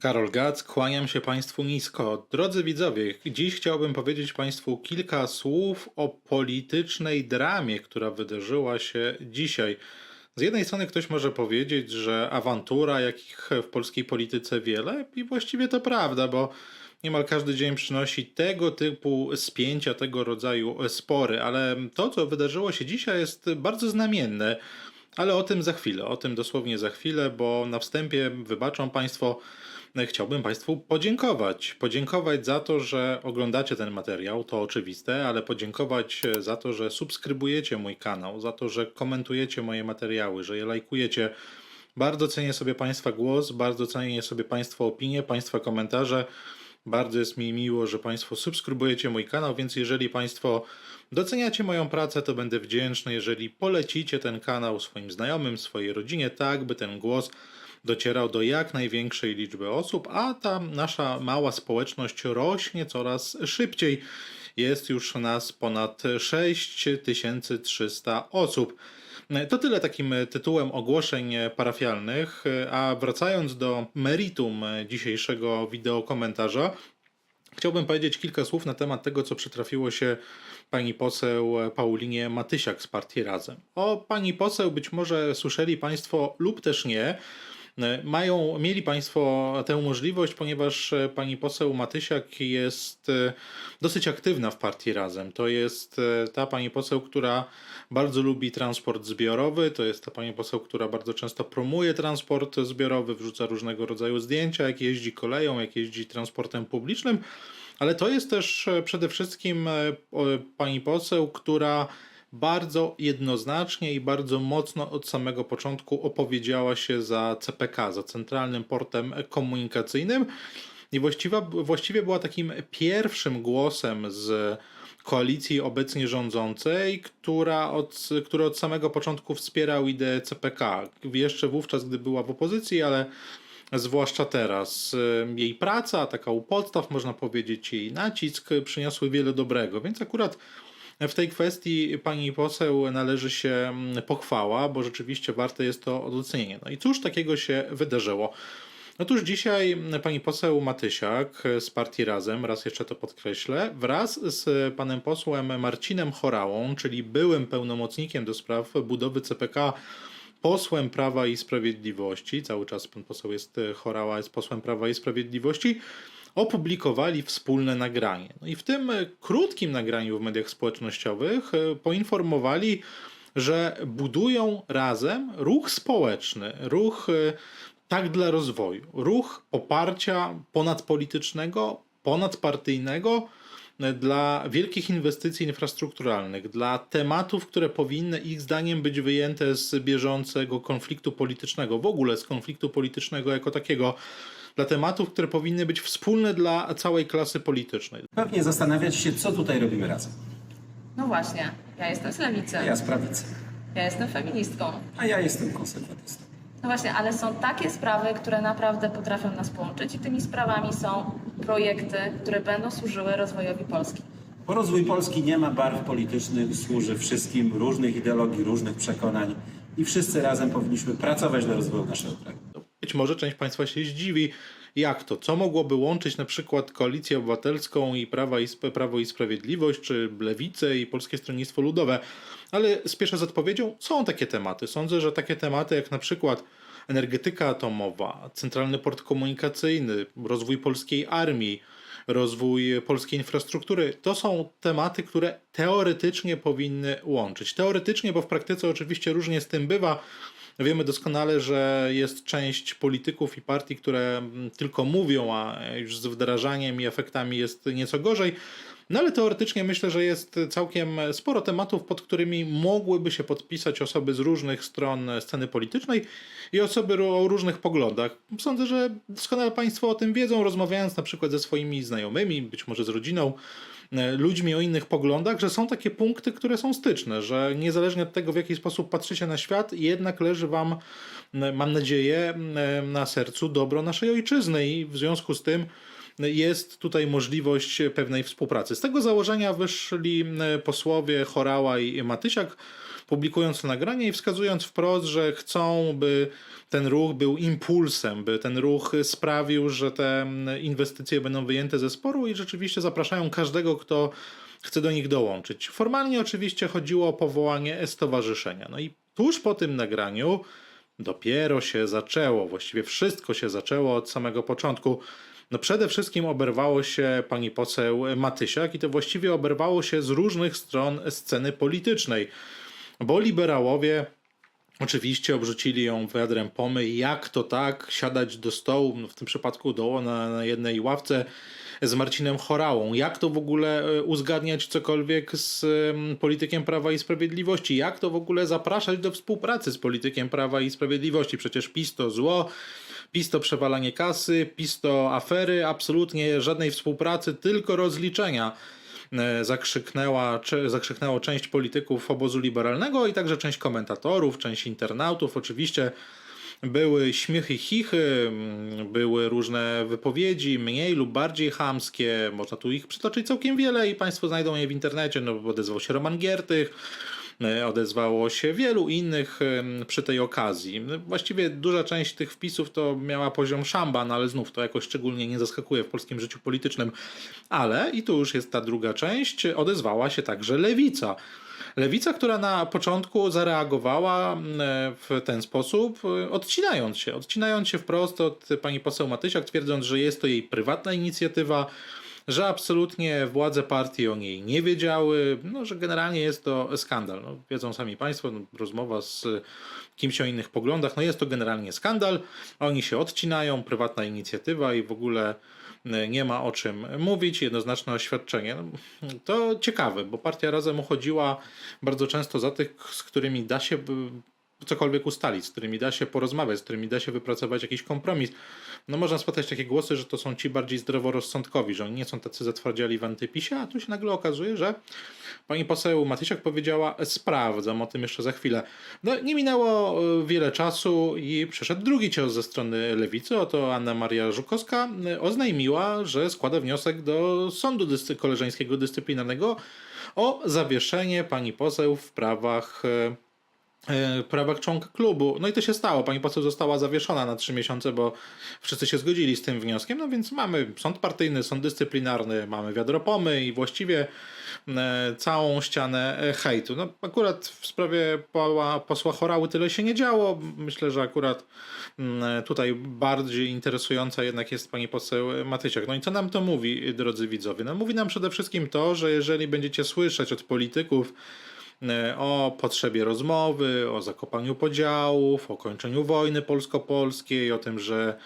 Karol Gac, kłaniam się Państwu nisko. Drodzy widzowie, dziś chciałbym powiedzieć Państwu kilka słów o politycznej dramie, która wydarzyła się dzisiaj. Z jednej strony ktoś może powiedzieć, że awantura, jakich w polskiej polityce wiele, i właściwie to prawda, bo niemal każdy dzień przynosi tego typu spięcia, tego rodzaju spory, ale to, co wydarzyło się dzisiaj, jest bardzo znamienne. Ale o tym za chwilę, o tym dosłownie za chwilę, bo na wstępie wybaczą Państwo, chciałbym Państwu podziękować. Podziękować za to, że oglądacie ten materiał, to oczywiste, ale podziękować za to, że subskrybujecie mój kanał, za to, że komentujecie moje materiały, że je lajkujecie. Bardzo cenię sobie Państwa głos, bardzo cenię sobie Państwa opinie, Państwa komentarze. Bardzo jest mi miło, że Państwo subskrybujecie mój kanał, więc jeżeli Państwo doceniacie moją pracę, to będę wdzięczny, jeżeli polecicie ten kanał swoim znajomym, swojej rodzinie, tak by ten głos docierał do jak największej liczby osób, a ta nasza mała społeczność rośnie coraz szybciej. Jest już nas ponad 6300 osób. To tyle takim tytułem ogłoszeń parafialnych, a wracając do meritum dzisiejszego wideo komentarza, chciałbym powiedzieć kilka słów na temat tego, co przytrafiło się pani poseł Paulinie Matysiak z partii Razem. O pani poseł być może słyszeli Państwo lub też nie. Mają, mieli Państwo tę możliwość, ponieważ pani poseł Matysiak jest e, dosyć aktywna w partii Razem. To jest e, ta pani poseł, która bardzo lubi transport zbiorowy, to jest ta pani poseł, która bardzo często promuje transport zbiorowy, wrzuca różnego rodzaju zdjęcia, jak jeździ koleją, jak jeździ transportem publicznym. Ale to jest też e, przede wszystkim pani poseł, która bardzo jednoznacznie i bardzo mocno od samego początku opowiedziała się za CPK, za Centralnym Portem Komunikacyjnym. I właściwie, właściwie była takim pierwszym głosem z koalicji obecnie rządzącej, która od, który od samego początku wspierał ideę CPK. Jeszcze wówczas, gdy była w opozycji, ale zwłaszcza teraz. Jej praca, taka u podstaw, można powiedzieć, jej nacisk przyniosły wiele dobrego, więc akurat w tej kwestii pani poseł należy się mm, pochwała, bo rzeczywiście warte jest to docenienie. No i cóż takiego się wydarzyło? Otóż dzisiaj pani poseł Matysiak z partii Razem, raz jeszcze to podkreślę, wraz z panem posłem Marcinem Chorałą, czyli byłym pełnomocnikiem do spraw budowy CPK, posłem Prawa i Sprawiedliwości, cały czas pan poseł jest Chorała, jest posłem Prawa i Sprawiedliwości, opublikowali wspólne nagranie. No i w tym e, krótkim nagraniu w mediach społecznościowych e, poinformowali, że budują razem ruch społeczny, ruch e, tak dla rozwoju, ruch poparcia ponadpolitycznego, ponadpartyjnego dla wielkich inwestycji infrastrukturalnych, dla tematów, które powinny ich zdaniem być wyjęte z bieżącego konfliktu politycznego, w ogóle z konfliktu politycznego jako takiego dla tematów, które powinny być wspólne dla całej klasy politycznej. Pewnie zastanawiać się, co tutaj robimy razem. No właśnie, ja jestem z lewicy, Ja z prawicy, ja jestem feministką. a ja jestem konserwatystą. No właśnie, ale są takie sprawy, które naprawdę potrafią nas połączyć i tymi sprawami są projekty, które będą służyły rozwojowi Polski. Bo rozwój Polski nie ma barw politycznych, służy wszystkim, różnych ideologii, różnych przekonań i wszyscy razem powinniśmy pracować dla rozwoju naszego kraju. Być może część Państwa się zdziwi, jak to? Co mogłoby łączyć na przykład Koalicję Obywatelską i Prawa i, Prawo i Sprawiedliwość, czy Lewicę i Polskie Stronnictwo Ludowe? Ale spieszę z odpowiedzią, są takie tematy. Sądzę, że takie tematy jak na przykład energetyka atomowa, centralny port komunikacyjny, rozwój polskiej armii, rozwój polskiej infrastruktury. To są tematy, które teoretycznie powinny łączyć. Teoretycznie, bo w praktyce oczywiście różnie z tym bywa. Wiemy doskonale, że jest część polityków i partii, które tylko mówią, a już z wdrażaniem i efektami jest nieco gorzej. No ale teoretycznie myślę, że jest całkiem sporo tematów, pod którymi mogłyby się podpisać osoby z różnych stron sceny politycznej i osoby o różnych poglądach. Sądzę, że doskonale Państwo o tym wiedzą, rozmawiając na przykład ze swoimi znajomymi, być może z rodziną, e, ludźmi o innych poglądach, że są takie punkty, które są styczne, że niezależnie od tego, w jaki sposób patrzycie na świat, jednak leży Wam, mam nadzieję, na sercu dobro naszej ojczyzny i w związku z tym jest tutaj możliwość pewnej współpracy. Z tego założenia wyszli e, posłowie Chorała i Matysiak, publikując nagranie i wskazując wprost, że chcą, by ten ruch był impulsem, by ten ruch sprawił, że te inwestycje będą wyjęte ze sporu i rzeczywiście zapraszają każdego, kto chce do nich dołączyć. Formalnie oczywiście chodziło o powołanie stowarzyszenia. No i tuż po tym nagraniu dopiero się zaczęło, właściwie wszystko się zaczęło od samego początku. No przede wszystkim oberwało się pani poseł Matysiak i to właściwie oberwało się z różnych stron sceny politycznej, bo liberałowie Oczywiście obrzucili ją wiadrem pomy, jak to tak siadać do stołu, no w tym przypadku do na, na jednej ławce z Marcinem Chorałą. Jak to w ogóle e, uzgadniać cokolwiek z em, politykiem Prawa i Sprawiedliwości? Jak to w ogóle zapraszać do współpracy z politykiem Prawa i Sprawiedliwości? Przecież PiS to zło, PiS to przewalanie kasy, PiS to afery, absolutnie żadnej współpracy, tylko rozliczenia e, zakrzyknęła, zakrzyknęło część polityków obozu liberalnego i także część komentatorów, część internautów. Oczywiście były śmiechy, chichy, były różne wypowiedzi, mniej lub bardziej chamskie. Można tu ich przytoczyć całkiem wiele i Państwo znajdą je w internecie. No, odezwał się Roman Giertych, odezwało się wielu innych przy tej okazji. Właściwie duża część tych wpisów to miała poziom szamban, ale znów to jakoś szczególnie nie zaskakuje w polskim życiu politycznym. Ale, i tu już jest ta druga część, odezwała się także lewica. Lewica, która na początku zareagowała w ten sposób, y, odcinając się, odcinając się wprost od pani poseł Matysiak, twierdząc, że jest to jej prywatna inicjatywa, że absolutnie władze partii o niej nie wiedziały, no, że generalnie jest to skandal. No, wiedzą sami Państwo, no, rozmowa z kimś o innych poglądach, no jest to generalnie skandal. Oni się odcinają, prywatna inicjatywa i w ogóle y, nie ma o czym mówić, jednoznaczne oświadczenie. No, to ciekawe, bo partia razem uchodziła bardzo często za tych, z którymi da się cokolwiek ustalić, z którymi da się porozmawiać, z którymi da się wypracować jakiś kompromis. No można spotkać takie głosy, że to są ci bardziej zdroworozsądkowi, że oni nie są tacy zatwardziali w antypisie, a tu się nagle okazuje, że pani poseł Matysiak powiedziała sprawdzam, o tym jeszcze za chwilę. No nie minęło y, wiele czasu i przyszedł drugi cios ze strony lewicy, oto Anna Maria Żukowska y, oznajmiła, że składa wniosek do sądu dyscy- koleżeńskiego dyscyplinarnego o zawieszenie pani poseł w prawach e, e, prawach członka klubu. No i to się stało. Pani poseł została zawieszona na trzy miesiące, bo wszyscy się zgodzili z tym wnioskiem. No więc mamy sąd partyjny, sąd dyscyplinarny, mamy wiadropomy i właściwie e, całą ścianę e, hejtu. No akurat w sprawie posła Chorały tyle się nie działo. Myślę, że akurat mm, tutaj bardziej interesująca jednak jest pani poseł Matysiak. No i co nam to mówi, drodzy widzowie? No mówi nam przede wszystkim to, że jeżeli będziecie słyszeć od polityków, e, o potrzebie rozmowy, o zakopaniu podziałów, o kończeniu wojny polsko-polskiej, o tym, że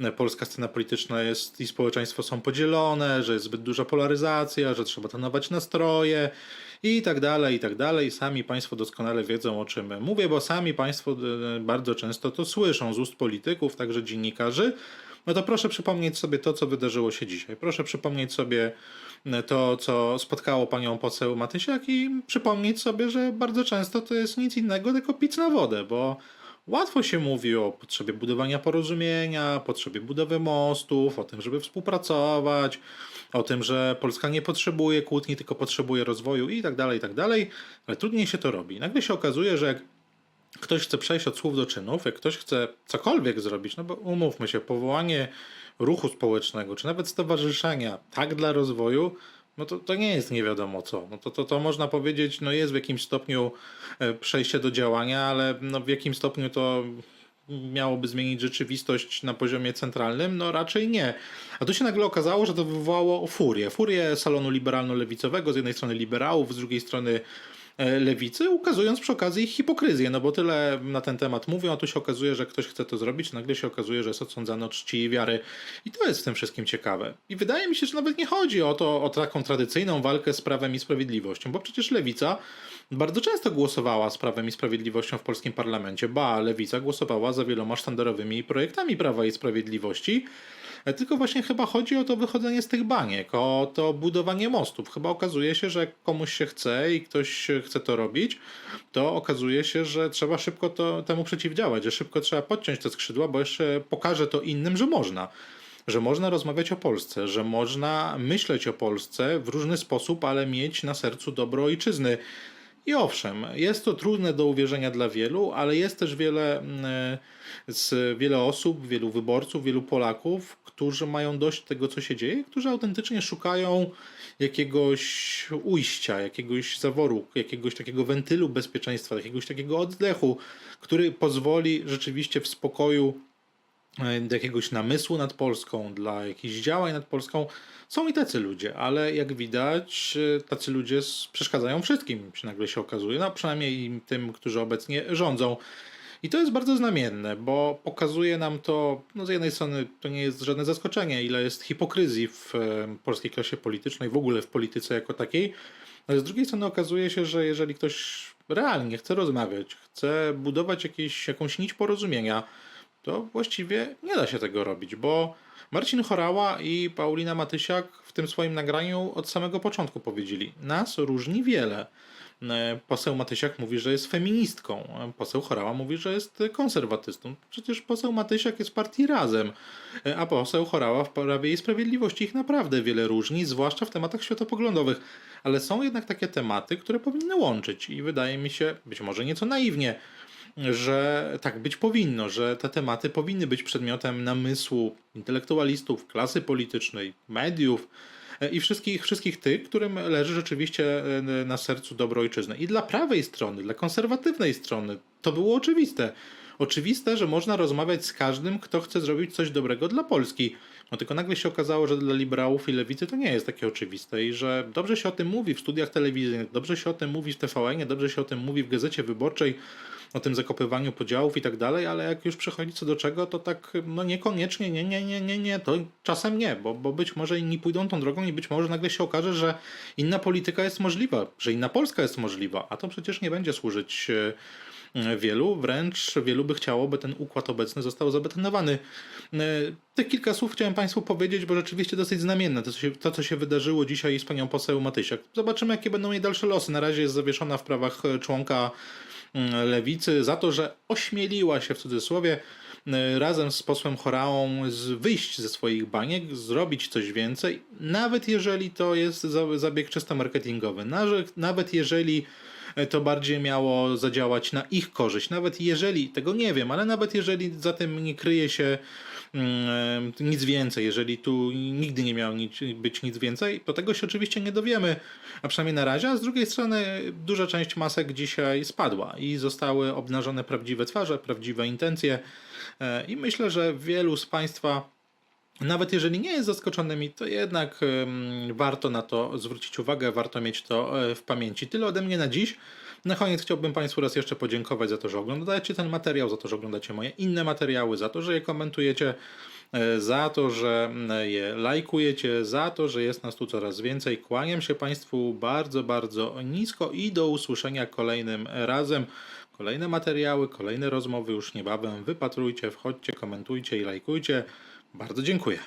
e, polska scena polityczna jest i społeczeństwo są podzielone, że jest zbyt duża polaryzacja, że trzeba tonować nastroje i tak dalej, i tak dalej. Sami Państwo doskonale wiedzą, o czym mówię, bo sami Państwo e, bardzo często to słyszą z ust polityków, także dziennikarzy. No to proszę przypomnieć sobie to, co wydarzyło się dzisiaj. Proszę przypomnieć sobie to, co spotkało panią poseł Matysiak i przypomnieć sobie, że bardzo często to jest nic innego, tylko pic na wodę, bo łatwo się mówi o potrzebie budowania porozumienia, potrzebie budowy mostów, o tym, żeby współpracować, o tym, że Polska nie potrzebuje kłótni, tylko potrzebuje rozwoju i tak dalej, i tak dalej, ale trudniej się to robi. Nagle się okazuje, że jak ktoś chce przejść od słów do czynów, jak ktoś chce cokolwiek zrobić, no bo umówmy się, powołanie ruchu społecznego, czy nawet stowarzyszenia, tak dla rozwoju, no to, to nie jest nie wiadomo co. No to, to, to można powiedzieć, no jest w jakimś stopniu e, przejście do działania, ale no w jakim stopniu to miałoby zmienić rzeczywistość na poziomie centralnym? No raczej nie. A tu się nagle okazało, że to wywołało furię. Furię salonu liberalno-lewicowego, z jednej strony liberałów, z drugiej strony lewicy, ukazując przy okazji ich hipokryzję, no bo tyle na ten temat mówią, a tu się okazuje, że ktoś chce to zrobić, nagle się okazuje, że jest odsądzany od czci i wiary. I to jest w tym wszystkim ciekawe. I wydaje mi się, że nawet nie chodzi o to, o taką tradycyjną walkę z prawem i sprawiedliwością, bo przecież lewica bardzo często głosowała z Prawem i Sprawiedliwością w polskim parlamencie, ba, lewica głosowała za wieloma sztandarowymi projektami Prawa i Sprawiedliwości, E, tylko właśnie chyba chodzi o to wychodzenie z tych baniek, o to budowanie mostów. Chyba okazuje się, że jak komuś się chce i ktoś chce to robić, to okazuje się, że trzeba szybko to, temu przeciwdziałać, że szybko trzeba podciąć te skrzydła, bo jeszcze pokaże to innym, że można że można rozmawiać o Polsce, że można myśleć o Polsce w różny sposób, ale mieć na sercu dobro ojczyzny. I owszem, jest to trudne do uwierzenia dla wielu, ale jest też wiele, mm, z, wiele osób, wielu wyborców, wielu Polaków, którzy mają dość tego, co się dzieje, którzy autentycznie szukają jakiegoś ujścia, jakiegoś zaworu, jakiegoś takiego wentylu bezpieczeństwa, jakiegoś takiego oddechu, który pozwoli rzeczywiście w spokoju e, do jakiegoś namysłu nad Polską, dla jakichś działań nad Polską. Są i tacy ludzie, ale jak widać, e, tacy ludzie przeszkadzają wszystkim, się nagle się okazuje, no przynajmniej tym, którzy obecnie rządzą. I to jest bardzo znamienne, bo pokazuje nam to, no z jednej strony to nie jest żadne zaskoczenie, ile jest hipokryzji w e, polskiej klasie politycznej, w ogóle w polityce jako takiej, ale z drugiej strony okazuje się, że jeżeli ktoś realnie chce rozmawiać, chce budować jakieś, jakąś nić porozumienia, to właściwie nie da się tego robić, bo Marcin Chorała i Paulina Matysiak w tym swoim nagraniu od samego początku powiedzieli: Nas różni wiele. E, Poseł Matysiak mówi, że jest feministką, e, poseł Chorała mówi, że jest konserwatystą. Przecież poseł Matysiak jest partii razem, e, a poseł Chorała w Prawie i Sprawiedliwości ich naprawdę wiele różni, zwłaszcza w tematach światopoglądowych. Ale są jednak takie tematy, które powinny łączyć i wydaje mi się, być może nieco naiwnie, że tak być powinno, że te tematy powinny być przedmiotem namysłu intelektualistów, klasy politycznej, mediów e, i wszystkich, wszystkich tych, którym leży rzeczywiście e, na sercu dobro ojczyzny. I dla prawej strony, dla konserwatywnej strony to było oczywiste. Oczywiste, że można rozmawiać z każdym, kto chce zrobić coś dobrego dla Polski. No tylko nagle się okazało, że dla liberałów i lewicy to nie jest takie oczywiste i że dobrze się o tym mówi w studiach telewizyjnych, dobrze się o tym mówi w TVN, dobrze się o tym mówi w Gazecie Wyborczej, o tym zakopywaniu podziałów i tak dalej, ale jak już przychodzi co do czego, to tak no niekoniecznie, nie, nie, nie, nie, nie, to czasem nie, bo, bo być może inni pójdą tą drogą i być może nagle się okaże, że inna polityka jest możliwa, że inna Polska jest możliwa, a to przecież nie będzie służyć e, wielu, wręcz wielu by chciało, by ten układ obecny został zabetonowany. E, Tych kilka słów chciałem Państwu powiedzieć, bo rzeczywiście dosyć znamienne to, co się, to, co się wydarzyło dzisiaj z panią poseł Matysiak. Zobaczymy, jakie będą jej dalsze losy. Na razie jest zawieszona w prawach e, członka lewicy za to, że ośmieliła się w cudzysłowie e, razem z posłem Choraą wyjść ze swoich baniek, zrobić coś więcej, nawet jeżeli to jest za- zabieg czysto marketingowy, nawet jeżeli e, to bardziej miało zadziałać na ich korzyść, nawet jeżeli, tego nie wiem, ale nawet jeżeli za tym nie kryje się mm, nic więcej, jeżeli tu nigdy nie miało nic, być nic więcej, to tego się oczywiście nie dowiemy, a przynajmniej na razie, a z drugiej strony duża część masek dzisiaj spadła i zostały obnażone prawdziwe twarze, prawdziwe intencje E, i myślę, że wielu z Państwa nawet jeżeli nie jest zaskoczonymi, to jednak warto na to zwrócić uwagę, warto mieć to e, w pamięci. Tyle ode mnie na dziś. Na koniec chciałbym Państwu raz jeszcze podziękować za to, że oglądacie ten materiał, za to, że oglądacie moje inne materiały, za to, że je komentujecie, e, za to, że mm, je lajkujecie, za to, że jest nas tu coraz więcej. Kłaniam się Państwu bardzo, bardzo nisko i do usłyszenia kolejnym razem. Kolejne materiały, kolejne rozmowy już niebawem. Wypatrujcie, wchodźcie, komentujcie i lajkujcie. Bardzo dziękuję.